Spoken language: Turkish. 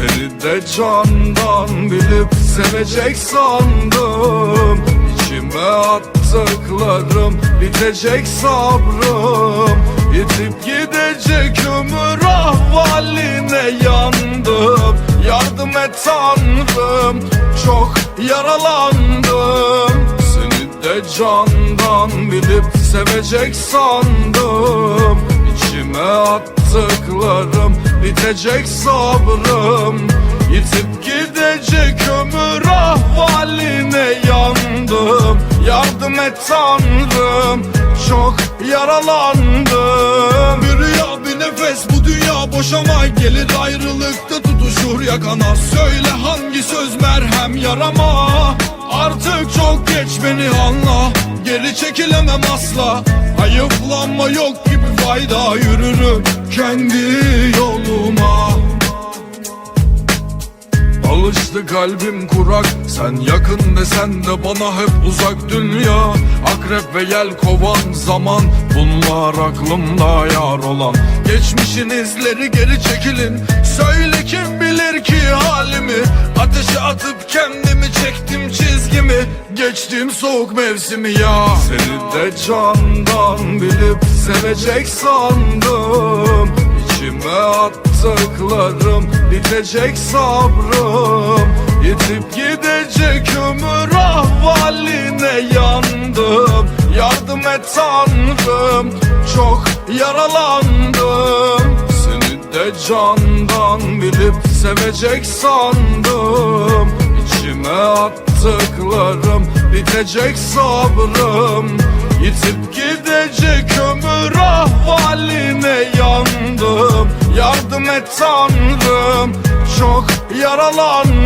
Seni de candan bilip sevecek sandım. İçime attıklarım bitecek sabrım. Yitip gidecek ömür ahvaline yandım. Yardım et tanrım çok yaralandım. Seni de candan bilip sevecek sandım bitecek sabrım Yitip gidecek ömür ahvaline yandım. Yardım et tanrım çok yaralandım. Bir rüya bir nefes bu dünya boşama. Gelir ayrılıkta tutuşur yakana. Söyle hangi söz merhem yarama. Artık çok geç beni anla. Geri çekilemem asla. Hayıflanma yok gibi fayda. Yürürüm kendi yoluma. Alıştı kalbim kurak. Sen yakın desen de bana hep uzak dünya. Akrep ve yel kovan zaman. Bunlar aklımda yar olan. Geçmişin izleri geri çekilin. Söyle kim bilir ki halimi? Ateşe atıp kendimi çektim çizgimi Geçtim soğuk mevsimi ya. Seni de candan bilip sevecek sandım. İçime attıklarım bitecek sabrım. Yitip gidecek ömür ahvaline yandım. Yardım et tanrım çok yaralandım. Seni de candan bilip sevecek sandım. İçime attıklarım bitecek sabrım. Yitip gidecek ömür ahvaline yandım. Yardım et tanrım çok yaralandım